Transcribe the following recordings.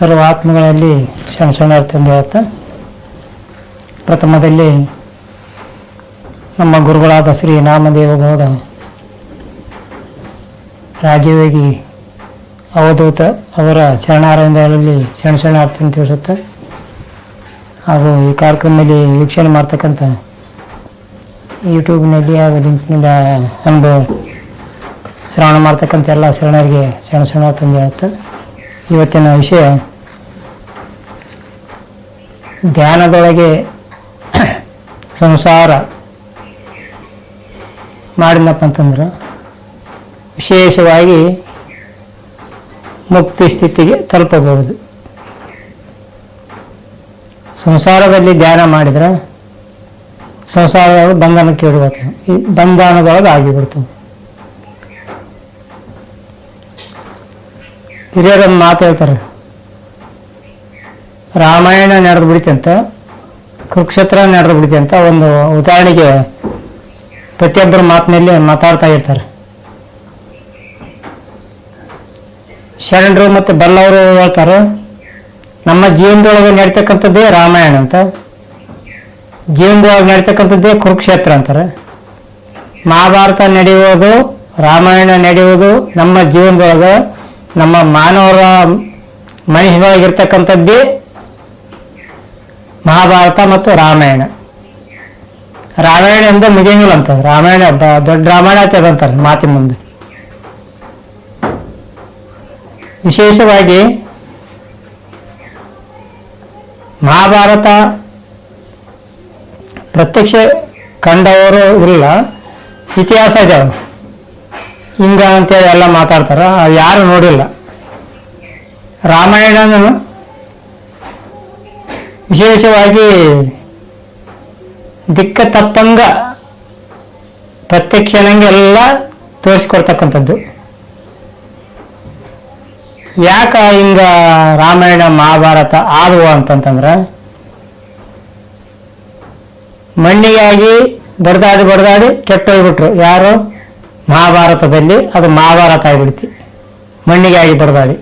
ಸರ್ವ ಆತ್ಮಗಳಲ್ಲಿ ಹೇಳುತ್ತಾ ಪ್ರಥಮದಲ್ಲಿ ನಮ್ಮ ಗುರುಗಳಾದ ಶ್ರೀ ನಾಮದೇವಗೌಡ ರಾಜಯೋಗಿ ಅವಧೂತ ಅವರ ಚರಣಾರವಿಂದಗಳಲ್ಲಿ ಶರಣ ಅರ್ಥ ಅಂತ ತಿಳಿಸುತ್ತೆ ಹಾಗೂ ಈ ಕಾರ್ಯಕ್ರಮದಲ್ಲಿ ವೀಕ್ಷಣೆ ಮಾಡ್ತಕ್ಕಂಥ ಯೂಟ್ಯೂಬ್ನಲ್ಲಿ ಹಾಗೂ ಲಿಂಕ್ನಿಂದ ಅನುಭವ ಶ್ರವಣ ಮಾಡ್ತಕ್ಕಂಥ ಎಲ್ಲ ಶರಣರಿಗೆ ಶರಣ ಶರಣ ತಂದು ಹೇಳುತ್ತೆ ಇವತ್ತಿನ ವಿಷಯ ಧ್ಯಾನದೊಳಗೆ ಸಂಸಾರ ಮಾಡಿದ್ನಪ್ಪ ಅಂತಂದ್ರೆ ವಿಶೇಷವಾಗಿ ಮುಕ್ತಿ ಸ್ಥಿತಿಗೆ ತಲುಪಬಹುದು. ಸಂಸಾರದಲ್ಲಿ ಧ್ಯಾನ ಮಾಡಿದ್ರೆ ಸಂಸಾರದೊಳಗೆ ಬಂಧನಕ್ಕೆ ಇಡಬೇಕು ಈ ಬಂಧನದೊಳಗೆ ಆಗಿಬಿಡ್ತು ಹಿರಿಯರೊಂದು ಮಾತು ಹೇಳ್ತಾರೆ. ರಾಮಾಯಣ ನಡೆದು ಅಂತ ಕುರುಕ್ಷೇತ್ರ ನಡೆದು ಅಂತ ಒಂದು ಉದಾಹರಣೆಗೆ ಪ್ರತಿಯೊಬ್ಬರ ಮಾತಿನಲ್ಲಿ ಮಾತಾಡ್ತಾ ಇರ್ತಾರೆ. ಶರಣರು ಮತ್ತು ಬಲ್ಲವರು ಹೇಳ್ತಾರೆ, ನಮ್ಮ ಜೀವನದೊಳಗೆ ನಡೀತಕ್ಕಂಥದ್ದೇ ರಾಮಾಯಣ ಅಂತ. ಜೀವನದೊಳಗೆ ನಡೀತಕ್ಕಂಥದ್ದೇ ಕುರುಕ್ಷೇತ್ರ ಅಂತಾರೆ. ಮಹಾಭಾರತ ನಡೆಯುವುದು, ರಾಮಾಯಣ ನಡೆಯುವುದು ನಮ್ಮ ಜೀವನದೊಳಗೆ ನಮ್ಮ ಮಾನವರ ಮನುಷ್ಯನೊಳಗಿರ್ತಕ್ಕಂಥದ್ದೇ ಮಹಾಭಾರತ ಮತ್ತು ರಾಮಾಯಣ. ರಾಮಾಯಣ ಎಂದ ಮುಗಿಯಂಗಿಲ್ಲ ಅಂತ. ರಾಮಾಯಣ ದೊಡ್ಡ ರಾಮಾಯಣ ಅಂತಾರೆ ಮಾತಿನ ಮುಂದೆ. ವಿಶೇಷವಾಗಿ ಮಹಾಭಾರತ ಪ್ರತ್ಯಕ್ಷ ಕಂಡವರು ಇಲ್ಲ, ಇತಿಹಾಸ ಇದಾವೆ ಹಿಂಗ ಅಂತೇಳಿ ಎಲ್ಲ ಮಾತಾಡ್ತಾರ. ಯಾರು ನೋಡಿಲ್ಲ. ರಾಮಾಯಣನು ವಿಶೇಷವಾಗಿ ದಿಕ್ಕ ತಪ್ಪಂಗ ಪ್ರತ್ಯಕ್ಷನಂಗೆಲ್ಲ ತೋರಿಸ್ಕೊಡ್ತಕ್ಕಂಥದ್ದು. ಯಾಕ ಹಿಂಗ ರಾಮಾಯಣ ಮಹಾಭಾರತ ಆದವು ಅಂತಂತಂದ್ರೆ, ಮಣ್ಣಿಗಾಗಿ ಬಡ್ದಾಡಿ ಬಡ್ದಾಡಿ ಕೆಟ್ಟೋಗ್ಬಿಟ್ರು. ಯಾರು? ಮಹಾಭಾರತದಲ್ಲಿ ಅದು ಮಹಾಭಾರತ ಆಗಿಬಿಡ್ತಿ. ಮಣ್ಣಿಗಾಗಿ ಹೆಣ್ಣಿಗೆ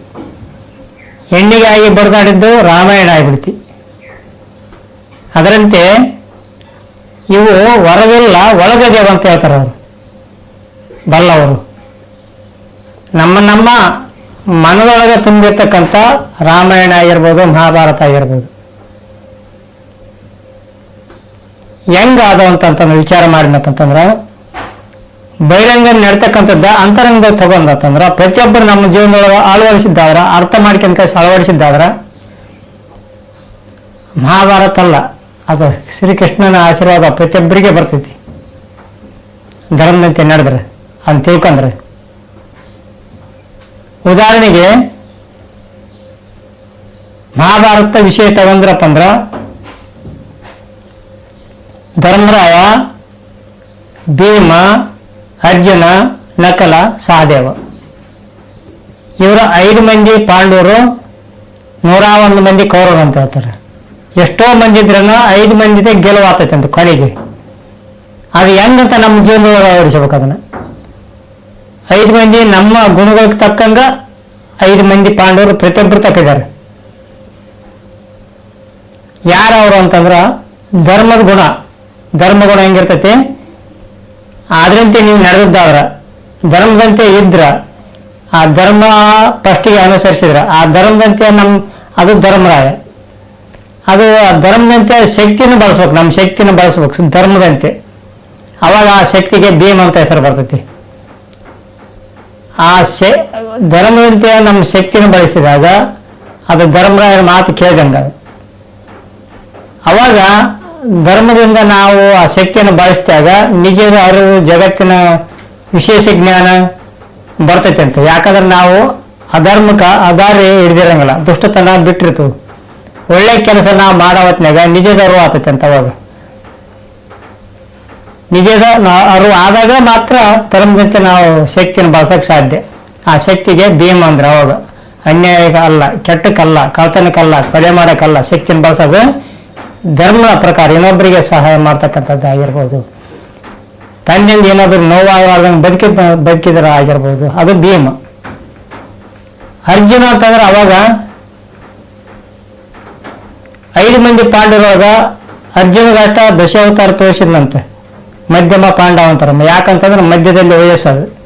ಹೆಣ್ಣಿಗಾಗಿ ಬಡದಾಡಿದ್ದು ರಾಮಾಯಣ ಆಗಿಬಿಡ್ತಿ. ಅದರಂತೆ ಇವು ಹೊರಗೆಲ್ಲ ಒಳಗದೇವ ಅಂತ ಹೇಳ್ತಾರೆ ಅವರು. ಬಲ್ಲವರು. ನಮ್ಮ ನಮ್ಮ ಮನದೊಳಗೆ ತುಂಬಿರ್ತಕ್ಕಂಥ ರಾಮಾಯಣ ಆಗಿರ್ಬೋದು, ಮಹಾಭಾರತ ಆಗಿರ್ಬೋದು. ಹೆಂಗ ಅದು ಅಂತಂತಂದ್ರೆ ವಿಚಾರ ಮಾಡಿನಪ್ಪ ಅಂತಂದ್ರೆ ಬಹಿರಂಗ ನಡ್ತಕ್ಕಂಥದ್ದ ಅಂತರಂಗ ತಗೊಂಡಂತಂದ್ರ ಪ್ರತಿಯೊಬ್ಬರು ನಮ್ಮ ಜೀವನದೊಳಗೆ ಅಳವಡಿಸಿದ್ದಾದ್ರ, ಅರ್ಥ ಕಳ್ಸಿ ಅಳವಡಿಸಿದ್ದಾದ್ರ, ಮಹಾಭಾರತ ಅಲ್ಲ. ಅದು ಶ್ರೀಕೃಷ್ಣನ ಆಶೀರ್ವಾದ ಪ್ರತಿಯೊಬ್ಬರಿಗೆ ಬರ್ತೈತಿ. ಧರ್ಮದಂತೆ ನಡೆದ್ರೆ ಅಂತ ತಿಳ್ಕೊಂಡ್ರೆ. ಉದಾಹರಣೆಗೆ, ಮಹಾಭಾರತ ವಿಷಯ ತಗೊಂಡ್ರಪ್ಪ ಅಂದ್ರ, ಧರ್ಮರಾಯ, ಭೀಮ ಅರ್ಜುನ, ನಕಲ, ಸಹದೇವ. ಇವರ ಐದು ಮಂದಿ ಪಾಂಡವರು ನೂರ ಒಂದು ಮಂದಿ ಕೌರವರು ಅಂತ ಹೇಳ್ತಾರೆ. ಎಷ್ಟೋ ಮಂದಿ ಇದ್ರನ್ನ ಐದು ಮಂದಿದೆ ಗೆಲುವು ಆಗ್ತೈತೆ ಅಂತ ಕೊನೆಗೆ. ಅದು ಹೆಂಗಂತ ನಮ್ಮ ಜೀವನದೊಳಗೆ ಅಳವಡಿಸ್ಬೇಕು ಅದನ್ನು. ಐದು ಮಂದಿ ನಮ್ಮ ಗುಣಗಳಿಗೆ ತಕ್ಕಂಗ ಐದು ಮಂದಿ ಪಾಂಡವರು ಪ್ರತಿಯೊಬ್ಬರು ತಪ್ಪಿದ್ದಾರೆ. ಯಾರವರು ಅಂತಂದ್ರೆ ಧರ್ಮದ ಗುಣ. ಧರ್ಮ ಗುಣ ಹೆಂಗಿರ್ತೈತಿ? ಆದ್ರಂತೆ ನೀವು ನಡೆದಿದ್ದಾದ್ರ ಧರ್ಮದಂತೆ ಇದ್ರ, ಆ ಧರ್ಮ ಫಸ್ಟಿಗೆ ಅನುಸರಿಸಿದ್ರ, ಆ ಧರ್ಮದಂತೆ ನಮ್, ಅದು ಧರ್ಮರಾಯ. ಅದು ಆ ಧರ್ಮದಂತೆ ಶಕ್ತಿನ ಬಳಸ್ಬೇಕು ನಮ್ಮ ಶಕ್ತಿನ ಬಳಸ್ಬೇಕು, ಧರ್ಮದಂತೆ. ಅವಾಗ ಆ ಶಕ್ತಿಗೆ ಭೀಮ್ ಅಂತ ಹೆಸರು ಬರ್ತೈತಿ. ಆ ಶೆ, ಧರ್ಮದಂತೆ ನಮ್ಮ ಶಕ್ತಿನ ಬಳಸಿದಾಗ, ಅದು ಧರ್ಮರಾಯನ ಮಾತು ಕೇಳ್ದಂಗ. ಅವಾಗ ಧರ್ಮದಿಂದ ನಾವು ಆ ಶಕ್ತಿಯನ್ನು ಬಳಸಿದಾಗ ನಿಜದ ಅರಿವು ಜಗತ್ತಿನ ವಿಶೇಷ ಜ್ಞಾನ ಬರ್ತೈತೆ ಅಂತ. ಯಾಕಂದ್ರೆ ನಾವು ಅಧರ್ಮಕ ಅದಾರಿ ಹಿಡ್ದಿರಂಗಿಲ್ಲ. ದುಷ್ಟತನ ಬಿಟ್ಟಿರ್ತು ಒಳ್ಳೆ ಕೆಲಸ ನಾವು ಮಾಡೋ ಹೊತ್ನ್ಯಾಗ ನಿಜದ ಅರಿವು ಆತೈತೆ ಅಂತ ಅವಾಗ. ನಿಜದ ಅರಿವು ಆದಾಗ ಮಾತ್ರ ಧರ್ಮದಂತೆ ನಾವು ಶಕ್ತಿಯನ್ನು ಬಳಸಕ್ ಸಾಧ್ಯ. ಆ ಶಕ್ತಿಗೆ ಭೀಮ ಅಂದ್ರೆ ಅವಾಗ. ಅನ್ಯಾಯಕ್ಕೆ ಅಲ್ಲ ಕೆಟ್ಟಕ್ಕಲ್ಲ ಕಳ್ತನಕ್ಕಲ್ಲ ಕೊಲೆ ಮಾಡೋಕ್ಕಲ್ಲ, ಶಕ್ತಿಯನ್ನು ಬಳಸೋದು ಧರ್ಮದ ಪ್ರಕಾರ ಇನ್ನೊಬ್ಬರಿಗೆ ಸಹಾಯ ಮಾಡ್ತಕ್ಕಂಥದ್ದು ಆಗಿರ್ಬೋದು. ತನ್ನಿಂದ ಏನಾದರೂ ನೋವಾಗಲಾರ್ದಂಗೆ ಬದುಕಿದ ಬದುಕಿದ್ರೆ ಆಗಿರ್ಬೋದು. ಅದು ಭೀಮ. ಅರ್ಜುನ ಅಂತಂದ್ರೆ ಅವಾಗ ಐದು ಮಂದಿ ಪಾಂಡವರಾಗ ಅರ್ಜುನಗಷ್ಟ ದಶಾವತಾರ ತೋರಿಸಿದ್ನಂತೆ. ಮಧ್ಯಮ ಪಾಂಡವ ಅಂತಾರ ಯಾಕಂತಂದ್ರೆ ಮಧ್ಯದಲ್ಲಿ ವಯಸ್ಸದು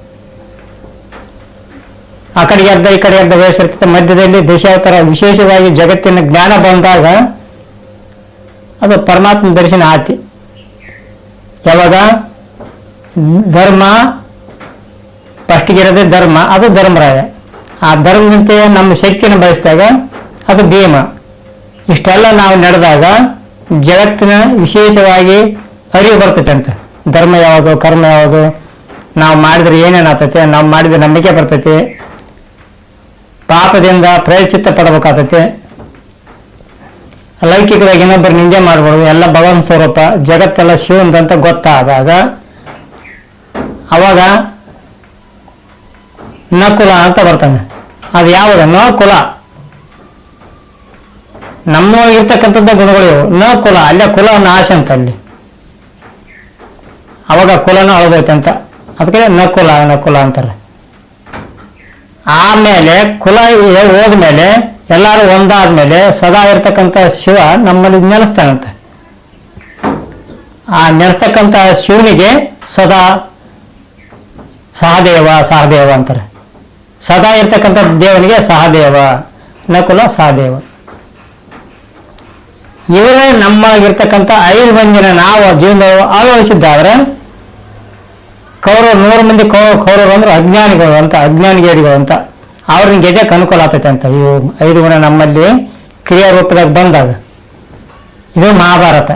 ಆ ಕಡೆಗೆ ಅರ್ಧ, ಈ ಕಡೆ ಅರ್ಧ ವಯಸ್ಸಿರ್ತದೆ ಮಧ್ಯದಲ್ಲಿ ದಶಾವತಾರ. ವಿಶೇಷವಾಗಿ ಜಗತ್ತಿನ ಜ್ಞಾನ ಬಂದಾಗ ಅದು ಪರಮಾತ್ಮ ದರ್ಶನ ಆತಿ ಯಾವಾಗ? ಧರ್ಮ ಫಸ್ಟಿಗೆ ಧರ್ಮ, ಅದು ಧರ್ಮರಾಯ. ಆ ಧರ್ಮದಂತೆ ನಮ್ಮ ಶಕ್ತಿಯನ್ನು ಬಯಸಿದಾಗ ಅದು ಭೀಮ. ಇಷ್ಟೆಲ್ಲ ನಾವು ನಡೆದಾಗ ಜಗತ್ತಿನ ವಿಶೇಷವಾಗಿ ಅರಿವು ಬರ್ತೈತೆ ಅಂತ. ಧರ್ಮ ಯಾವುದು, ಕರ್ಮ ಯಾವುದು, ನಾವು ಮಾಡಿದ್ರೆ ಏನೇನು ಆಗ್ತೈತೆ, ನಾವು ಮಾಡಿದ್ರೆ ನಂಬಿಕೆ ಬರ್ತೈತಿ. ಪಾಪದಿಂದ ಪ್ರಯಚಿತ್ತ ಪಡಬೇಕಾಗ್ತೈತೆ. ಲೌಕಿಕವಾಗಿ ಇನ್ನೊಬ್ಬರು ನಿಂದೆ ಮಾಡ್ಬೋದು. ಎಲ್ಲ ಭಗವನ್ ಸ್ವರೂಪ, ಜಗತ್ತೆಲ್ಲ ಅಂತ ಗೊತ್ತಾದಾಗ ಅವಾಗ ನಕುಲ ಅಂತ ಬರ್ತಾನೆ. ಅದು ಯಾವುದು? ನ ಕುಲ ನಮ್ಮ ಇರ್ತಕ್ಕಂಥದ್ದ ಗುಣಗಳು ನ ಕುಲ ಅಲ್ಲೇ ಕುಲ ನಾಶ ಅಂತ ಅಲ್ಲಿ. ಅವಾಗ ಕುಲನೂ ಅಂತ. ಅದಕ್ಕೆ ನಕುಲ ನಕುಲ ಅಂತಾರೆ. ಆಮೇಲೆ ಕುಲ ಹೋದ್ಮೇಲೆ ಎಲ್ಲರೂ ಒಂದಾದ್ಮೇಲೆ ಸದಾ ಇರ್ತಕ್ಕಂಥ ಶಿವ ನಮ್ಮಲ್ಲಿ ನೆನೆಸ್ತಾನಂತೆ ಆ ನೆನೆಸ್ತಕ್ಕಂಥ ಶಿವನಿಗೆ ಸದಾ ಸಹದೇವ ಸಹದೇವ ಅಂತಾರೆ. ಸದಾ ಇರ್ತಕ್ಕಂಥ ದೇವನಿಗೆ ಸಹದೇವ, ನಕುಲ ಸಹದೇವ. ಇವರೇ ನಮ್ಮಾಗಿರ್ತಕ್ಕಂಥ ಐದು ಮಂದಿನ ನಾವು ಜೀವನ ಅಳವಡಿಸಿದ್ದಾದ್ರೆ ಕೌರವ ನೂರು ಮಂದಿ ಕೌ, ಕೌರವರು ಅಂದ್ರೆ ಅಜ್ಞಾನಿಗಳು ಅಂತ, ಅಜ್ಞಾನಿಗೇರಿಗಳು ಅಂತ. ಅವ್ರನ್ನ ಗೆದ್ದಕ್ಕೆ ಅನುಕೂಲ ಆಗ್ತೈತೆ ಅಂತ. ಇವು ಐದು ಗುಣ ನಮ್ಮಲ್ಲಿ ಕ್ರಿಯಾ ರೂಪದಾಗ ಬಂದಾಗ. ಇದು ಮಹಾಭಾರತ.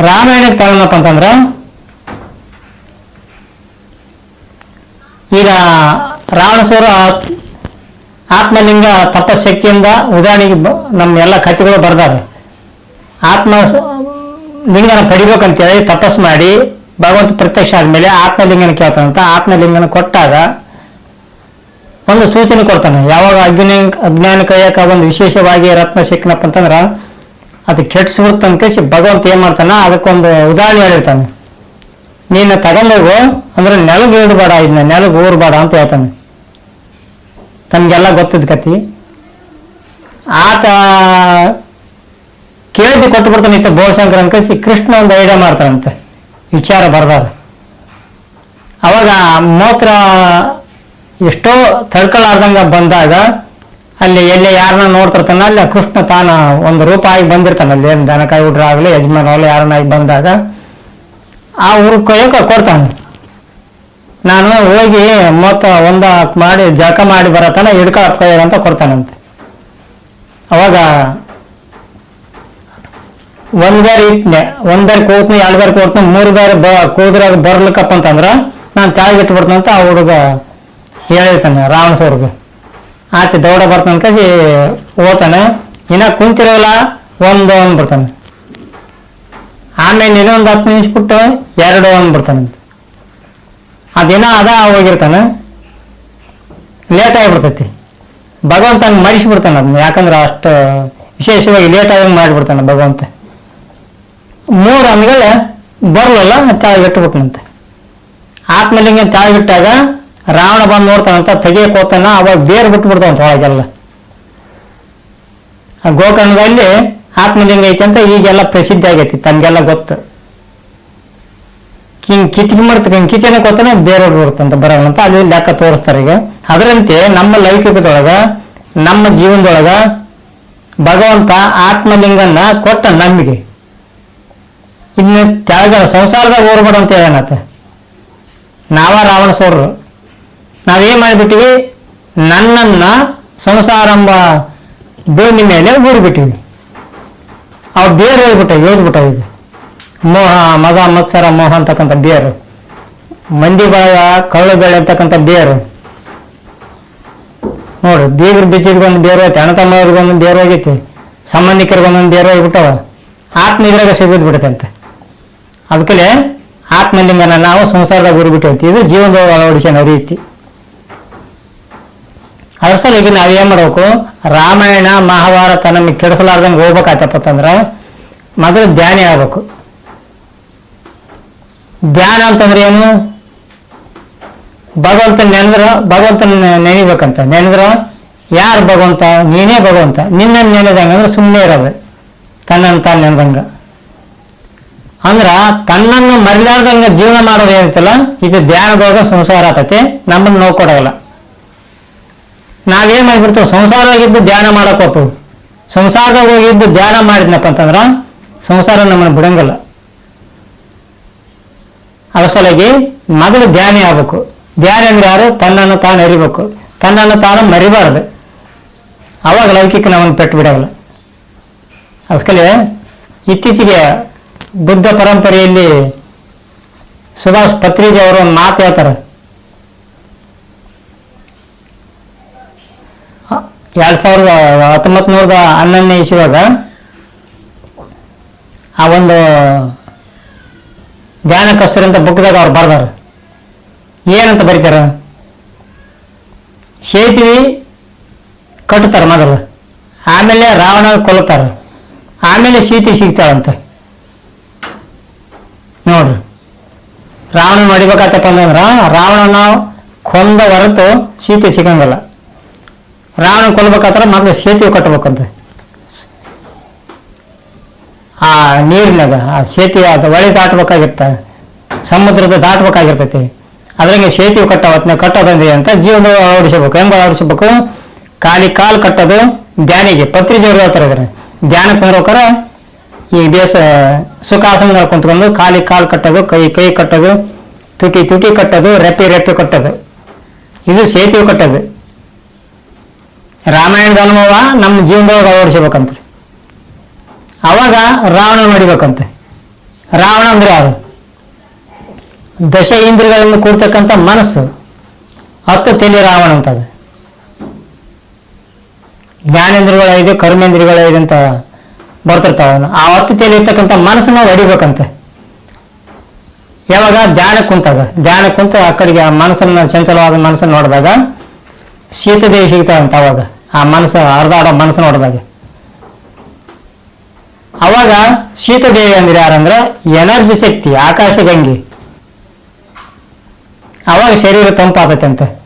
ರಾಮಾಯಣಕ್ಕೆ ತಗೊಂಡಪ್ಪ ಅಂತಂದ್ರೆ, ಈಗ ರಾವಣಸೂರ ಆತ್ಮಲಿಂಗ ತಪಶಕ್ತಿಯಿಂದ ಉದಾಹರಣೆಗೆ ನಮ್ಮ ಎಲ್ಲ ಕಥೆಗಳು ಬರ್ದಾವೆ. ಆತ್ಮ ಲಿಂಗನ ಪಡಿಬೇಕಂತೇಳಿ ತಪಸ್ ಮಾಡಿ ಭಗವಂತ ಪ್ರತ್ಯಕ್ಷ ಆದಮೇಲೆ ಆತ್ಮಲಿಂಗನ ಕೇಳ್ತಾನಂತ. ಆತ್ಮಲಿಂಗನ ಕೊಟ್ಟಾಗ ಒಂದು ಸೂಚನೆ ಕೊಡ್ತಾನೆ. ಯಾವಾಗ ಅಜ್ಞಾನ ಅಜ್ಞಾನ ಕೈಯಕ ಒಂದು ವಿಶೇಷವಾಗಿ ರತ್ನ ಸಿಕ್ಕನಪ್ಪ ಅಂತಂದ್ರ ಅದು ಕೆಡ್ಸ್ಬಿಡ್ತ ಅನ್ಕೇಸಿ ಭಗವಂತ ಏನ್ ಮಾಡ್ತಾನ, ಅದಕ್ಕೊಂದು ಉದಾಹರಣೆ ಹೇಳಿರ್ತಾನೆ. ನೀನು ತಗೊಂಡೋಗು, ಅಂದ್ರೆ ನೆಲಗ್ ಇಡಬೇಡ ಇದನ್ನ ನೆಲಗ್ ಊರ್ಬೇಡ ಅಂತ ಹೇಳ್ತಾನೆ. ತನ್ಗೆಲ್ಲ ಗೊತ್ತಿದ್ ಕತಿ. ಆತ ಕೇಳಿದ್ದು ಕೊಟ್ಟು ಬಿಡ್ತಾನೆ ಇತ್ತ ಬೋಳಶಂಕರ ಅನ್ಕೇಸಿ ಕೃಷ್ಣ ಒಂದು ಐಡಿಯಾ ಮಾಡ್ತಾನಂತೆ. ವಿಚಾರ ಬರ್ದಾರ. ಅವಾಗ ಮೂತ್ರ ಎಷ್ಟೋ ತಡ್ಕೊಳಾರ್ದಂಗ ಬಂದಾಗ ಅಲ್ಲಿ ಎಲ್ಲಿ ಯಾರನ್ನ ನೋಡ್ತಿರ್ತಾನ ಅಲ್ಲಿ ಕೃಷ್ಣ ತಾನ ಒಂದು ರೂಪ ಆಗಿ ಬಂದಿರ್ತಾನ. ಅಲ್ಲಿ ಏನು ದನಕಾಯಿ ಹುಡ್ರ ಆಗಲಿ ಯಜಮಾನ ಯಾರನ್ನಾಗಿ ಬಂದಾಗ ಆ ಊರು ಕೊಯ್ಯೋಕ ಕೊಡ್ತಾನೆ. ನಾನು ಹೋಗಿ ಮೊತ್ತ ಒಂದ ಮಾಡಿ ಜಳಕ ಮಾಡಿ ಬರತನ ಹಿಡ್ಕೊಳಕ್ ಅಂತ ಕೊಡ್ತಾನಂತೆ. ಅವಾಗ ಒಂದ್ ಬೇರೆ ಇಟ್ನೆ ಒಂದ್ ಬೇರೆ ಕೂತ್ನಿ ಎರಡು ಬೇರೆ ಕೂತ್ನಿ ಮೂರು ಬಾರಿ ಬ ಕೂದ್ರಾಗ ಬರ್ಲಿಕ್ಕಪ್ಪ ಅಂತಂದ್ರ ನಾನು ಕೆಳಗೆ ಇಟ್ಬಿಡ್ತೀನಿ ಆ ಹುಡುಗ ಹೇಳಿರ್ತಾನೆ ರಾವಣಸವ್ರಿಗೆ ಆತ ದೌಡ ಬರ್ತಾನ ಕಸಿ ಓತಾನೆ ಇನ್ನ ಕುಂತಿರಲ್ಲ ಒಂದು ಅಂದ್ಬಿಡ್ತಾನೆ ಆಮೇಲೆ ಇನ್ನೊಂದು ಹತ್ತು ನಿಮಿಷ ಬಿಟ್ಟು ಎರಡು ಅಂದ್ಬಿಡ್ತಾನಂತೆ ಅದಿನ ಅದ ಹೋಗಿರ್ತಾನೆ. ಲೇಟ್ ಆಗಿಬಿಡ್ತೈತಿ ಭಗವಂತ ಹಂಗೆ ಮರಿಸಿಬಿಡ್ತಾನೆ ಅದನ್ನ. ಯಾಕಂದ್ರೆ ಅಷ್ಟು ವಿಶೇಷವಾಗಿ ಲೇಟ್ ಆಗಿ ಮಾಡಿಬಿಡ್ತಾನೆ ಭಗವಂತ. ಮೂರು ಅಂದ್ಗಳ ಬರಲಿಲ್ಲ ಬಿಟ್ಟನಂತೆ ಆತ್ಮಲಿಂಗ ಕೆಳಗಿಟ್ಟಾಗ ರಾವಣ ಬಂದು ನೋಡ್ತಾನಂತ ತೆಗೆಯಕೋತಾನ ಅವಾಗ ಬೇರು ಬಿಟ್ಬಿಡ್ತಾವಂತ ಒಳಗೆಲ್ಲ ಆ ಗೋಕರ್ಣದಲ್ಲಿ ಆತ್ಮಲಿಂಗ ಐತೆ ಅಂತ ಈಗೆಲ್ಲ ಪ್ರಸಿದ್ಧಿ ಆಗೈತಿ ತಮ್ಗೆಲ್ಲ ಗೊತ್ತು. ಹಿಂಗ್ ಕಿತ್ತಿಗೆ ಮಾಡ್ತಕ್ಕ ಹಿಂಗ್ ಕಿಚನ ಕೊತ್ತಾನೆ ಬೇರೆ ಬರುತ್ತಂತ ಬರೋಣ ಅಂತ ಅಲ್ಲಿ ಲೆಕ್ಕ ತೋರಿಸ್ತಾರೆ ಈಗ. ಅದರಂತೆ ನಮ್ಮ ಲೌಕಿಕದೊಳಗ, ನಮ್ಮ ಜೀವನದೊಳಗ ಭಗವಂತ ಆತ್ಮಲಿಂಗನ್ನ ಕೊಟ್ಟ ನಮಗೆ ಇನ್ನು ತೆಳಗ ಸಂಸಾರದಾಗ ಓರ್ಬಾರ್ದಂತ ಅಂತ ಹೇಳನತ್ತ? ನಾವ ರಾವಣ ಸೋಡ್ರು ನಾವೇನ್ ಮಾಡಿಬಿಟ್ಟಿವಿ? ನನ್ನನ್ನ ಸಂಸಾರಂಬ ಭೂಮಿ ಮೇಲೆ ಊರ್ಬಿಟ್ಟಿವಿ. ಅವು ಬೇರು ಹೋಗ್ಬಿಟ್ಟ ಯೋಜ್ಬಿಟ್ಟ ಇದು. ಮೋಹ, ಮಗ, ಮತ್ಸರ, ಮೋಹ ಅಂತಕ್ಕಂಥ ಬೇರು. ಮಂದಿ ಬಳಗ ಕಳ್ಳು ಬೆಳೆ ಅಂತಕ್ಕಂಥ ಬೇರು. ನೋಡು, ಬೀಗರ ಬಿಜ್ಜಿಗೊಂದು ಬೇರೆ ಐತೆ, ಅಣ್ಣ ತಮ್ಮವ್ರಿಗೊಂದು ಬೇರೆ ಹೋಗೈತಿ ಸಂಬಂಧಿಕರಿಗೊಂದೊಂದು ಬೇರೆ ಹೋಗ್ಬಿಟ್ಟವ ಆತ್ಮ ಇದ್ರಾಗ ಸಿಗೋದು ಬಿಡುತ್ತಂತೆ ಅದಕ್ಕೆ ಆತ್ಮಲಿಂಗನ ನಾವು ಸಂಸಾರದಾಗ ಉರಿಬಿಟ್ಟು ಇದು ಜೀವನದ ಅಳವಡಿಸಿ ರೀತಿ. ಅದ್ರ ಸಲುವಾಗಿ ನಾವೇನ್ ಮಾಡ್ಬೇಕು? ರಾಮಾಯಣ, ಮಹಾಭಾರತ ನಮಗೆ ಕೆಡಿಸಲಾರ್ದಂಗೆ ಹೋಗ್ಬೇಕಾಯ್ತಪ್ಪ ಅಂತಂದ್ರೆ ಮೊದಲು ಧ್ಯಾನ ಆಗ್ಬೇಕು ಧ್ಯಾನ ಅಂತಂದ್ರೆ ಏನು? ಭಗವಂತನ ನೆನೆದ್ರ, ಭಗವಂತನ ನೆನಿಬೇಕಂತ. ನೆನೆದ್ರ ಯಾರು ಭಗವಂತ? ನೀನೇ ಭಗವಂತ. ನಿನ್ನ ನೆನೆದಂಗ ಅಂದ್ರೆ ಸುಮ್ಮನೆ ಇರೋದು. ತನ್ನಂತ ತಾನು ನೆನೆದಂಗ. ಅಂದ್ರೆ ತನ್ನನ್ನು ಮರಿಲಾರ್ದಂಗೆ ಜೀವನ ಮಾಡೋದು ಏನಿತ್ತಲ್ಲ ಇದು ಧ್ಯಾನದೊಳಗೆ ಸಂಸಾರ ಆತತಿ, ನಮ್ಮನ್ನು ನೋವು ಕೊಡೋಲ್ಲ ನಾವೇನ್ ಸಂಸಾರ ಸಂಸಾರವಾಗಿದ್ದು ಧ್ಯಾನ ಮಾಡಕ್ ಹೋಗ್ತೀವಿ. ಸಂಸಾರದಾಗ ಹೋಗಿದ್ದು ಧ್ಯಾನ ಮಾಡಿದ್ನಪ್ಪ ಅಂತಂದ್ರ ಸಂಸಾರ ನಮ್ಮನ್ನು ಬಿಡಂಗಿಲ್ಲ. ಅದ್ರ ಸಲುವಾಗಿ ಮೊದಲು ಧ್ಯಾನ ಆಗ್ಬೇಕು. ಧ್ಯಾನ ಅಂದ್ರೆ ಯಾರು? ತನ್ನನ್ನು ತಾನು ಅರಿಬೇಕು. ತನ್ನನ್ನು ತಾನು ಮರಿಬಾರದು. ಅವಾಗ ಲೌಕಿಕ ನಮ್ಮನ್ನು ಪೆಟ್ಟು ಬಿಡೋಲ್ಲ ಅದಕ್ಕಲ್ಲಿ ಇತ್ತೀಚೆಗೆ ಬುದ್ಧ ಪರಂಪರೆಯಲ್ಲಿ ಸುಭಾಷ್ ಪತ್ರಿಜಿ ಅವರು ಒಂದು ಮಾತು ಹೇಳ್ತಾರೆ. ಎರಡ್ ಸಾವಿರದ ಹತ್ತೊಂಬತ್ತು ನೂರದ ಹನ್ನೊಂದನೇ ಇಸುವಾಗ ಆ ಒಂದು ಧ್ಯಾನ ಕಸ್ತೂರಿ ಅಂತ ಬುಕ್ದಾಗ ಅವ್ರು ಬರ್ದಾರ. ಏನಂತ ಬರೀತಾರ? ಸೇತುವೆ ಕಟ್ಟುತ್ತಾರ ಮೊದಲು. ಆಮೇಲೆ ರಾವಣ ಕೊಲ್ಲುತ್ತಾರ. ಆಮೇಲೆ ಸೀತೆ ಸಿಗ್ತಾಳಂತ. ನೋಡ್ರಿ. ರಾವಣ ನೋಡಿಬೇಕಾತಪ್ಪ ಅಂದ್ರ ರಾವಣನ ಕೊಂದ ಹೊರತು ಸೀತೆ ಸಿಗಂಗಿಲ್ಲ. ರಾವಣ ಕೊಲ್ಬೇಕಾದ್ರೆ ಮೊದಲು ಸೇತುವೆ ಕಟ್ಟಬೇಕಂತೆ ಆ ನೀರಿನಾಗ ಆ ಸೇತುವೆ ಅದು ಹೊಳೆ ದಾಟಬೇಕಾಗಿರ್ತ ಸಮುದ್ರದ ದಾಟಬೇಕಾಗಿರ್ತೈತಿ. ಅದ್ರಂಗೆ ಸೇತುವೆ ಕಟ್ಟ ಕಟ್ಟೋದಂದ್ರೆ ಅಂತ ಜೀವನ ಅಳವಡಿಸಬೇಕು. ಹೆಂಗ ಅಳವಡಿಸ್ಬೇಕು? ಕಾಲಿ ಕಾಲು ಕಟ್ಟೋದು ಧ್ಯಾನಿಗೆ. ಪತ್ರಿಕೆಯವರು ಹೇಳ್ತಾರೆ ಇದ್ರೆ ಧ್ಯಾನಕ್ಕೆ ಬಂದ್ರೋಕರ ಈ ದೇಶ ಸುಖಾಸನದಲ್ಲಿ ಕುಂತ್ಕೊಂಡು ಕಾಲಿ ಕಾಲು ಕಟ್ಟೋದು, ಕೈ ಕೈ ಕಟ್ಟೋದು, ತುಟಿ ತುಟಿ ಕಟ್ಟೋದು, ರೆಪ್ಪೆ ರೆಪ್ಪೆ ಕಟ್ಟೋದು. ಇದು ಸೇತುವೆ ಕಟ್ಟೋದು. ರಾಮಾಯಣದ ಅನುಭವ ನಮ್ಮ ಜೀವನದೊಳಗೆ ಅಳವಡಿಸ್ಬೇಕಂತ. ಅವಾಗ ರಾವಣ ನಡಿಬೇಕಂತೆ ರಾವಣ ಅಂದ್ರೆ ಯಾರು? ದಶ ಇಂದ್ರಿಗಳನ್ನು ಕೂಡ್ತಕ್ಕಂಥ ಮನಸ್ಸು. ಹತ್ತು ತಲೆ ರಾವಣ ಅಂತದ. ಕರ್ಮೇಂದ್ರಿಯಗಳು ಐದು ಅಂತ ಬರ್ತಿರ್ತಾವ ಆ ಹತ್ತು ತಲೆ ಇರ್ತಕ್ಕಂಥ ಮನಸ್ಸನ್ನ ಹೊಡಿಬೇಕಂತೆ ಯಾವಾಗ ಧ್ಯಾನ ಕುಂತಾಗ ಧ್ಯಾನ ಕುಂತ ಆ ಕಡೆಗೆ ಆ ಮನಸ್ಸನ್ನ ಚಂಚಲವಾದ ಮನಸ್ಸನ್ನು ನೋಡಿದಾಗ ಶೀತದೇವಿ ಸಿಗ್ತಾವಂತ ಅವಾಗ. ಆ ಮನಸ್ಸು ಹರಿದಾಡೋ ಮನಸ್ಸು ನೋಡಿದಾಗ. ಅವಾಗ ಶೀತದೇವಿ ಅಂದ್ರೆ ಯಾರಂದ್ರೆ ಎನರ್ಜಿ ಶಕ್ತಿ, ಆಕಾಶ ಗಂಗೆ. ಅವಾಗ ಶರೀರ ತಂಪಾಗತ್ತಂತೆ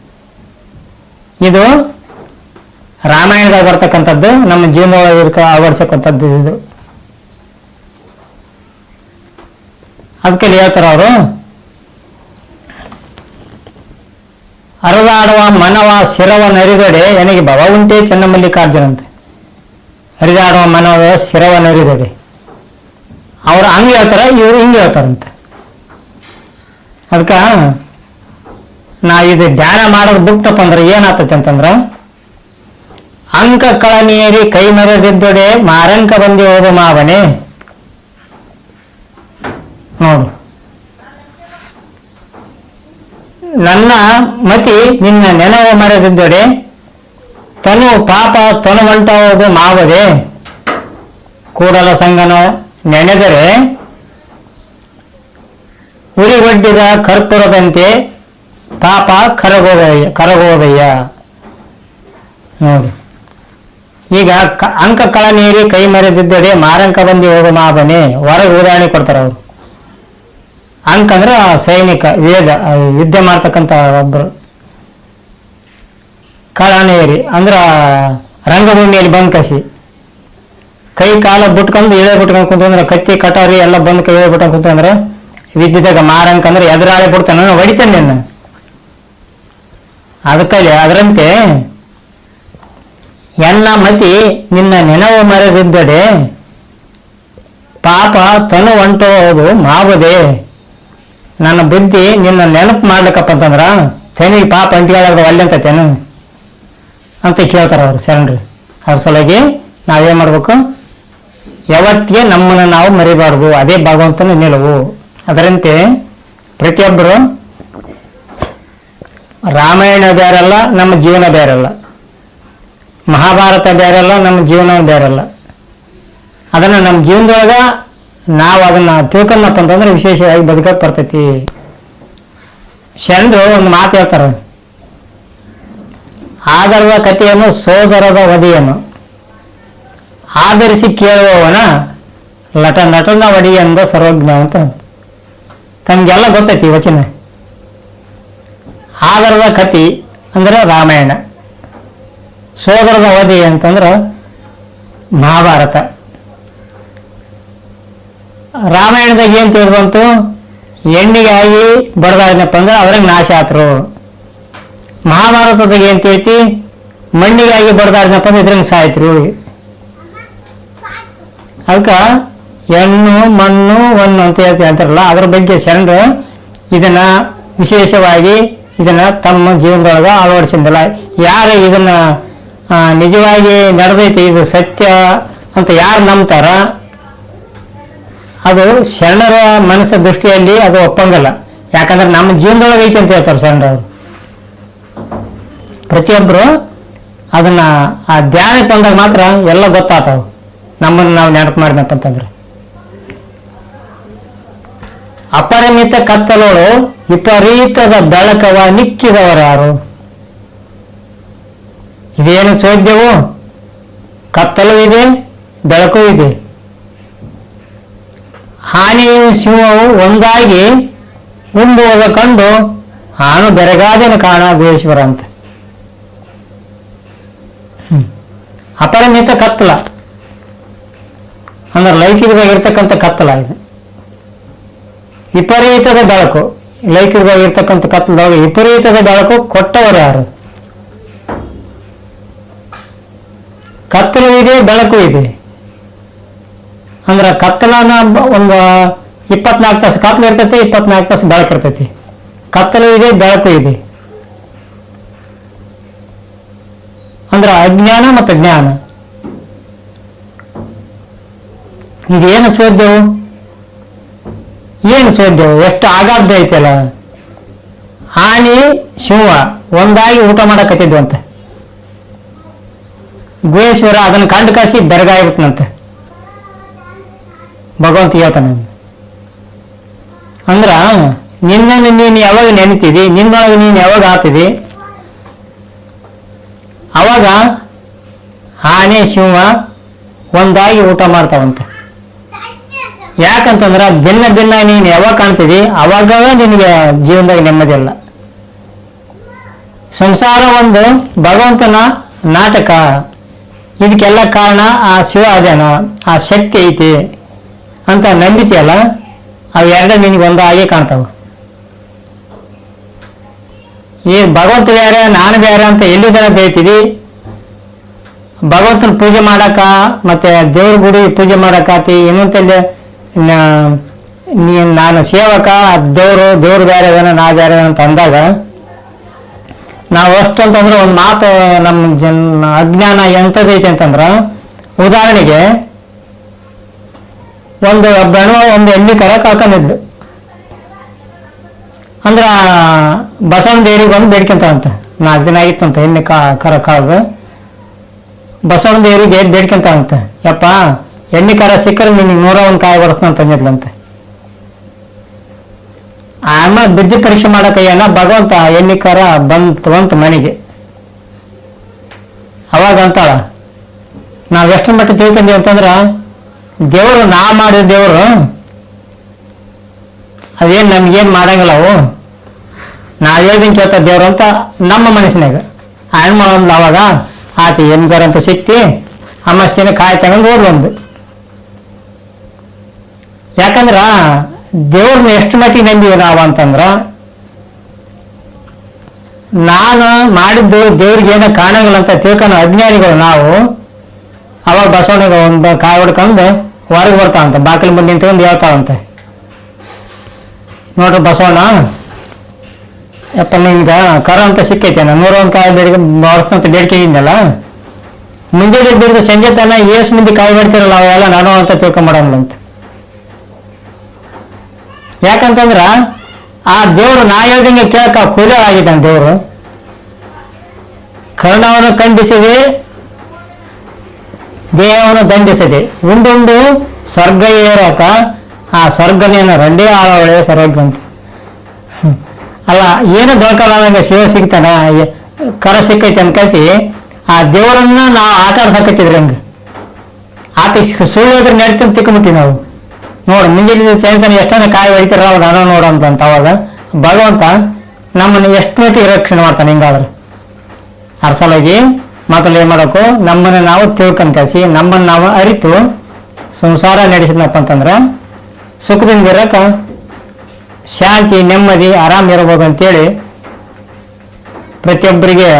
ಇದು ರಾಮಾಯಣದಾಗ ಬರ್ತಕ್ಕಂಥದ್ದು, ನಮ್ಮ ಜೀವನದೊಳಗೆ ಅಳವಡಿಸಕ್ಕಂಥದ್ದು ಇದು. ಅದಕ್ಕೆ ಹೇಳ್ತಾರ ಅವರು ಹರಿದಾಡುವ ಮನವ ಶಿರವ ನರಿದೊಡೆ ನನಗೆ ಭವ ಉಂಟೆ ಚನ್ನಮಲ್ಲಿಕಾರ್ಜುನಂತೆ. ಹರಿದಾಡುವ ಮನವ ಶಿರವ ನರಿದೊಡೆ ಅವ್ರು ಹಂಗೆ ಹೇಳ್ತಾರೆ, ಇವ್ರು ಹಿಂಗೆ ಹೇಳ್ತಾರಂತೆ. ಅದಕ್ಕೆ ನಾ ಇದು ಧ್ಯಾನ ಮಾಡೋದು ಬಿಟ್ಟಪ್ಪ ಅಂದ್ರೆ ಏನಾಗ್ತೈತೆ ಅಂತಂದ್ರೆ, ಅಂಕ ಕಳನೇರಿ ಕೈ ಮರದಿದ್ದೊಡೆ ಮಾರಂಕ ಬಂದಿ ಹೋದ ಮಾವನೆ. ನೋಡು. ನನ್ನ ಮತಿ ನಿನ್ನ ನೆನವು ಮರೆದಿದ್ದೊಡೆ ತನು ಪಾಪ ತನು ಹೊಂಟೋದು ಮಾವದೆ. ಕೂಡಲ ಸಂಗನ ನೆನೆದರೆ ಉರಿಗೊಡ್ಡಿದ ಕರ್ಪೂರದಂತೆ ಪಾಪ ಕರಗೋದಯ್ಯ ಕರಗೋದಯ್ಯ. ನೋಡು ಈಗ ಅಂಕ ಕಳ ನೀರಿ ಕೈ ಮರೆದಿದ್ದಡೆ ಮಾರಂಕ ಬಂದಿ ಹೋಗು ಮಾಬನೆ ಹೊರಗೆ ಉದಾಹರಣೆ ಕೊಡ್ತಾರೆ ಅವರು. ಅಂಕ ಅಂದ್ರೆ ಸೈನಿಕ ವೇದ ಯುದ್ಧ ಮಾಡ್ತಕ್ಕಂಥ ಒಬ್ಬರು ಕಳನೇರಿ ಅಂದ್ರ ರಂಗಭೂಮಿಯಲ್ಲಿ ಬಂದ್ ಕಸಿ. ಕೈ ಕಾಲ ಬಿಟ್ಕೊಂಡು ಎಳೆ ಬಿಟ್ಕೊಂಡು ಕುಂತಂದ್ರೆ ಕತ್ತಿ, ಕಟಾರಿ ಎಲ್ಲ ಬಂದ್ ಕೈ ಎಳೆ ಬಿಟ್ಕೊಂಡು ಕುಂತಂದ್ರೆ ವಿದ್ಯುದಾಗ ಮಾರಂಕ ಅಂದ್ರೆ ಎದುರಾಳಿ ಬಿಡ್ತಾನೆ. ಹೊಡಿತಾನೆ ಹೊಡಿತೇನೆ ನಿನ್ನ. ಅದಕ್ಕಲ್ಲಿ ಅದರಂತೆ, ಎನ್ನ ಮತಿ ನಿನ್ನ ನೆನವು ಮರೆದಿದ್ದಡೆ ಪಾಪ ತನು ಹೊಂಟೋದು ಮಾವದೆ. ನನ್ನ ಬುದ್ಧಿ ನಿನ್ನ ನೆನಪು ಮಾಡ್ಲಿಕ್ಕಪ್ಪ ಅಂತಂದ್ರ ತೆನಿಗೆ ಪಾಪ ಅಂಟಿಗಳಾಗ ಒಲ್ಲೆ ಅಂತತೇನು? ಅಂತ ಕೇಳ್ತಾರೆ ಅವ್ರು ಶರಣ್ರಿ. ಅವ್ರ ಸಲುವಾಗಿ ನಾವೇನು ಮಾಡಬೇಕು? ಯಾವತ್ತಿಗೆ ನಮ್ಮನ್ನು ನಾವು ಮರಿಬಾರ್ದು, ಅದೇ ಭಗವಂತನ ನಿಲುವು. ಅದರಂತೆ ಪ್ರತಿಯೊಬ್ಬರು ರಾಮಾಯಣ ಬೇರೆಲ್ಲ, ನಮ್ಮ ಜೀವನ ಬೇರೆಲ್ಲ. ಮಹಾಭಾರತ ಬೇರೆಲ್ಲ, ನಮ್ಮ ಜೀವನ ಬೇರೆಲ್ಲ. ಅದನ್ನು ನಮ್ಮ ಜೀವನದೊಳಗ ನಾವು ಅದನ್ನ ತಿಳ್ಕೊಂಡಪ್ಪ ಅಂತಂದ್ರೆ ವಿಶೇಷವಾಗಿ ಬದುಕಕ್ಕೆ ಬರ್ತೈತಿ. ಶರಣರು ಒಂದು ಮಾತು ಹೇಳ್ತಾರೆ. ಆದರದ ಕಥೆಯನ್ನು ಸೋದರದ ವಧಿಯನ್ನು. ಆಧರಿಸಿ ಕೇಳುವವನ ಲಟ ನಟನ ವಡಿ ಎಂದ ಸರ್ವಜ್ಞ ಅಂತ. ತಮಗೆಲ್ಲ ಗೊತ್ತೈತಿ ವಚನ. ಆಧಾರದ ಕತಿ ಅಂದ್ರೆ ರಾಮಾಯಣ. ಸೋದರದ ವಧಿ ಅಂತಂದ್ರೆ ಮಹಾಭಾರತ. ರಾಮಾಯಣದಾಗ ಏನು ತಿಳಿದು ಬಂತು? ಎಣ್ಣಿಗಾಗಿ ಬಡದಾದ್ನಪ್ಪ ಅಂದ್ರೆ ಅವ್ರಿಗೆ ನಾಶ ಆತರು ಮಹಾಭಾರತದಾಗ ಏನು ತಿಳಿತಿ ಮಣ್ಣಿಗಾಗಿ ಬಡದಾಡ್ನಪ್ಪ ಅಂದ್ರೆ ಇದ್ರಂಗೆ ಸಾಯ್ತ್ರು. ಅದಕ್ಕೆ ಹೆಣ್ಣು, ಮಣ್ಣು ಒಣ್ಣು ಅಂತ ಹೇಳ್ತಿ ಅಂತಾರಲ್ಲ, ಅದ್ರ ಬಗ್ಗೆ ಶರಣರು ಇದನ್ನ ವಿಶೇಷವಾಗಿ ಇದನ್ನ ತಮ್ಮ ಜೀವನದೊಳಗ ಅಳವಡಿಸಿದ್ದಲ್ಲ ಯಾರು ಇದನ್ನ ನಿಜವಾಗಿ ನಡೆದೈತಿ, ಇದು ಸತ್ಯ ಅಂತ ಯಾರು ನಂಬ್ತಾರ? ಅದು ಶರಣರ ಮನಸ್ಸು ದೃಷ್ಟಿಯಲ್ಲಿ ಅದು ಒಪ್ಪಂಗಲ್ಲ. ಯಾಕಂದ್ರೆ ನಮ್ಮ ಜೀವನದೊಳಗೆ ಐತಿ ಅಂತ ಹೇಳ್ತಾರೆ ಶರಣರವರು ಪ್ರತಿಯೊಬ್ಬರು ಅದನ್ನ ಆ ಧ್ಯಾನ ತಂದಾಗ ಮಾತ್ರ ಎಲ್ಲ ಗೊತ್ತಾಗ್ತಾವ. ನಮ್ಮನ್ನು ನಾವು ನೆನಪು ಮಾಡ್ಬೇಕಂತಂದ್ರೆ. ಅಪರಿಮಿತ ಕತ್ತಲೋಳು ವಿಪರೀತದ ಬೆಳಕವ ನಿಕ್ಕಿದವರು ಯಾರು? ಇದೇನು ಚೋದ್ಯವು ಕತ್ತಲು ಇದೆ, ಬೆಳಕು ಇದೆ. ಹಾನಿಯು ಸಿಂಹವು ಒಂದಾಗಿ ಉಂಬುವುದ ಕಂಡು ಆನು ಬೆರಗಾದನು ಕಾಣ ಬೇಶ್ವರ ಅಂತ. ಅಪರಿಮಿತ ಕತ್ತಲ. ಅಂದ್ರೆ ಲೈಕಿಕದಾಗಿರ್ತಕ್ಕಂಥ ಕತ್ತಲ ಇದು. ವಿಪರೀತದ ಬೆಳಕು. ಲೈಕಿಕದಾಗಿರ್ತಕ್ಕಂಥ ಕತ್ತಲದಾಗ ವಿಪರೀತದ ಬೆಳಕು ಕೊಟ್ಟವರು ಯಾರು? ಕತ್ತಲು ಇದೆ ಬೆಳಕು ಇದೆ. ಅಂದ್ರೆ ಕತ್ತಲನ ಒಂದು ಇಪ್ಪತ್ನಾಲ್ಕು ತಾಸು ಕತ್ತಲು ಇರ್ತೈತಿ, ಇಪ್ಪತ್ನಾಲ್ಕು ತಾಸು ಬೆಳಕು ಇರ್ತೈತಿ. ಕತ್ತಲು ಇದೆ, ಬೆಳಕು ಇದೆ. ಅಂದ್ರೆ ಅಜ್ಞಾನ ಮತ್ತು ಜ್ಞಾನ. ಇದೇನು ಚೋದ್ಯವು? ಏನು ಚೋದ್ಯವು? ಎಷ್ಟು ಆಗಾಬ್ದ ಐತಲ್ಲ. ಹಾನಿ ಶಿವ ಒಂದಾಗಿ ಊಟ ಮಾಡಕತ್ತಿದ್ವು ಅಂತ ಗುಹೇಶ್ವರ ಅದನ್ನು ಕಂಡು ಕಾಸಿ ಬೆರಗಾಗ್ಬಿಟ್ನಂತೆ ಭಗವಂತ ಹೇಳ್ತಾನೆ ಅಂದ್ರ ನಿನ್ನನ್ನು ನೀನು ಯಾವಾಗ ನೆನಿತಿದಿ ನಿನ್ನೊಳಗೆ ನೀನು ಯಾವಾಗ ಆತಿದಿ? ಅವಾಗ ಆನೆ ಶಿವ ಒಂದಾಗಿ ಊಟ ಮಾಡ್ತಾವಂತ. ಯಾಕಂತಂದ್ರ ಭಿನ್ನ ಭಿನ್ನ ನೀನು ಯಾವಾಗ ಕಾಣ್ತಿದಿ ಅವಾಗ ನಿನಗೆ ಜೀವನದಾಗ ನೆಮ್ಮದಿ ಇಲ್ಲ. ಸಂಸಾರ ಒಂದು ಭಗವಂತನ ನಾಟಕ. ಇದಕ್ಕೆಲ್ಲ ಕಾರಣ ಆ ಶಿವ ಅದೇನ, ಆ ಶಕ್ತಿ ಐತಿ. ಅಂತ ನಂಬಿಕೆಯಲ್ಲ ಅವು ಎರಡೇ ನಿನಗೆ ಒಂದು ಹಾಗೆ ಕಾಣ್ತಾವೆ. ಈ ಭಗವಂತ ಬೇರೆ, ನಾನು ಬೇರೆ ಅಂತ ಎಲ್ಲಿ ಜನ ಹೇಳ್ತೀವಿ? ಭಗವಂತನ ಪೂಜೆ ಮಾಡಕ, ಮತ್ತೆ ದೇವ್ರ ಗುಡಿ ಪೂಜೆ ಮಾಡಕ್ಕಾತಿ ಇನ್ನೊಂದಲ್ಲಿ ನೀನು ಸೇವಕ ದೇವರು, ದೇವ್ರು ಬೇರೆ ಅದಾನ, ನಾ ಬೇರೆ ಅಂತ ಅಂದಾಗ, ನಾವು ಅಷ್ಟು ಅಂತಂದ್ರೆ ಒಂದು ಮಾತು ನಮ್ಮ ಜನ್, ಅಜ್ಞಾನ ಎಂಥದೈತೆ ಅಂತಂದ್ರೆ, ಉದಾಹರಣೆಗೆ ಒಂದು ಬೆಣವ ಒಂದು ಎಣ್ಣೆ ಕರ ಕಳ್ಕೊಂಡಿದ್ಲು ಅಂದ್ರೆ ಬಸವನ ದೇವ್ರಿಗೆ ಬಂದು ಬೇಡ್ಕೊಂತಾವಂತ ನಾಲ್ಕು ದಿನ ಆಗಿತ್ತಂತ ಎಣ್ಣೆ ಕಾ, ಕರ, ಕಳೆದು. ಬಸವನ ದೇವರಿಗೆ ಬೇಡ್ಕೊಂತಾವಂತ ಯಪ್ಪ, ಎಣ್ಣೆ ಕರ ಸಿಕ್ಕರೆ ನಿನಗೆ ನೂರ ಒಂದು ಕಾಯಿ ಬರ್ತಂತ ಅಂದಿದ್ಲಂತೆ. ಆಮೇಲೆ ಬಿದ್ದು ಪರೀಕ್ಷೆ ಮಾಡಕ್ಕೆ ಏನ ಭಗವಂತ ಎಣ್ಣೆ ಕರ ಬಂತು ಅಂತ ಮನೆಗೆ. ಅವಾಗ ಅಂತಾಳ, ನಾವ್ ಎಷ್ಟು ಮಟ್ಟ ತಿಳ್ಕೊಂಡೀವಿ ಅಂತಂದ್ರ ದೇವರು, ನಾ ಮಾಡಿದ ದೇವರು, ಅದೇನು ನಮ್ಗೇನು ಮಾಡಂಗಿಲ್ಲ ಅವು. ನಾ ಹೇಳ್ದಂಗೆ ಕೇಳ್ತಾ ದೇವ್ರು ಅಂತ ನಮ್ಮ ಮನಸ್ಸಿನಾಗ. ಆಯ್ನ್ ಮಾಡೋದು ಅವಾಗ, ಆತ ಏನ್ ಅಂತ ಸಿಕ್ತಿ ಅಮ್ಮಷ್ಟೇನೆ ಕಾಯಿ ತಗೊಂಡು ಓದ್ಲೊಂದು ಯಾಕಂದ್ರ ದೇವ್ರನ್ನ ಎಷ್ಟು ಮಟ್ಟಿಗೆ ನಂಬಿವಿ ನಾವು ಅಂತಂದ್ರ, ನಾನು ಮಾಡಿದ್ದು ದೇವ್ರಿಗೆ ಏನೋ ಕಾಣಂಗಿಲ್ಲ ಅಂತ ತಿಳ್ಕೊಂಡು ಅಜ್ಞಾನಿಗಳು ನಾವು ಅವಾಗ ಬಸವಣ್ಣಗ ಒಂದು ಕಾಯಿ ಹೊಡ್ಕೊಂಡು ಹೊರಗೆ ಬರ್ತಾವಂತೆ ಬಾಗಿಲು ಮುಂದೆ ನಿಂತ್ಕೊಂಡು ಹೇಳ್ತಾವಂತೆ ನೋಡ್ರಿ ಬಸವಣ್ಣ, ಯಪ್ಪ ನಿನ್ಗೆ ಕರ ಅಂತ ಸಿಕ್ಕೈತೆ ನೂರ ಒಂದು ಕಾಯಿ ಬೇಡಿಕೆ ವರ್ಷದಂತ ಬೇಡಿಕೆ ಇದ್ದಲ್ಲ ಮುಂದೆ ಬಿಡಿದು ಸಂಜೆ ತನ ಏಸ್ ಮಂದಿ ಕಾಯಿ ಬಿಡ್ತಿರಲ್ಲ ಅವೆಲ್ಲ ನಾನು ಅಂತ ತಿಳ್ಕೊಂಬಿಡಂತ ಯಾಕಂತಂದ್ರ, ಆ ದೇವ್ರು ನಾ ಹೇಳ್ದಂಗೆ ಕೇಳಕ ಕೂಲಿ ಆಗಿದ್ದಾನೆ ದೇವ್ರು. ಕರ್ಣವನ್ನು ಖಂಡಿಸಿದೆ ದೇಹವನ್ನು ದಂಡಿಸಿದೆ. ಉಂಡುಂಡು ಸ್ವರ್ಗ ಏರಕ ಆ ಸ್ವರ್ಗನೇನು ರಂಡೇ ಆಳವಳೆ ಹ್ಮ್. ಅಲ್ಲ, ಏನು ಬೇಕಲ್ಲ ಶಿವ ಸಿಗ್ತಾನ? ಕರ ಸಿಕ್ಕೈತೆ ಅನ್ಕಸಿ, ಆ ದೇವರನ್ನ ನಾವು ಆಟ ಆಡ್ಸಕತ್ತಿದ್ರಿ ಹಂಗೆ. ಆತ ಸುಳ್ಳು ಹೋದ್ರೆ ನಡೀತಂತ ತಿಳ್ಕೊಂಬಿಟ್ಟಿವಿ ನಾವು. ನೋಡು, ಮುಂಜಾನೆ ಚೈತನ್ಯ ಎಷ್ಟೊಂದು ಕಾಯಿ ಹೊಡಿತಾರ ನಾನು ನೋಡಂತ ಅಂತ ಅವಾಗ ಭಗವಂತ ನಮ್ಮನ್ನು ಎಷ್ಟು ಮಟ್ಟಿಗೆ ರಕ್ಷಣೆ ಮಾಡ್ತಾನೆ ಹಿಂಗಾದ್ರೆ. ಅದ್ರ ಸಲುವಾಗಿ ಏನ್ ಮಾಡಬೇಕು? ನಮ್ಮನ್ನು ನಾವು ತಿಳ್ಕೊಂಡ್ ನಮ್ಮನ್ನ ನಾವು ಅರಿತು ಸಂಸಾರ ನಡೆಸಿದ್ನಪ್ಪ ಅಂತಂದ್ರೆ ಸುಖದಿಂದ ಇರೋಕೆ ಶಾಂತಿ, ನೆಮ್ಮದಿ, ಆರಾಮ ಇರ್ಬೋದು ಅಂತೇಳಿ ಪ್ರತಿಯೊಬ್ಬರಿಗೆ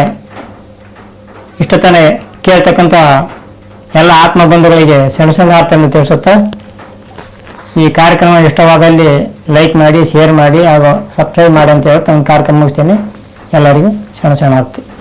ಇಷ್ಟತನೇ ಕೇಳ್ತಕ್ಕಂತ ಎಲ್ಲ ಆತ್ಮ ಬಂಧುಗಳಿಗೆ ಸಣ್ಣ ಸಣ್ಣ ಅರ್ಥವನ್ನು ತಿಳಿಸುತ್ತಾ ಈ ಕಾರ್ಯಕ್ರಮ ಇಷ್ಟವಾದಲ್ಲಿ ಲೈಕ್ ಮಾಡಿ, ಶೇರ್ ಮಾಡಿ ಹಾಗೂ ಸಬ್ಸ್ಕ್ರೈಬ್ ಮಾಡಿ ಅಂತ ಒಂದು ಕಾರ್ಯಕ್ರಮ ಮುಗಿಸ್ತೇನೆ. ಎಲ್ಲರಿಗೂ ಸಣ್ಣ ಸಣ್ಣ ಆಗ್ತದೆ.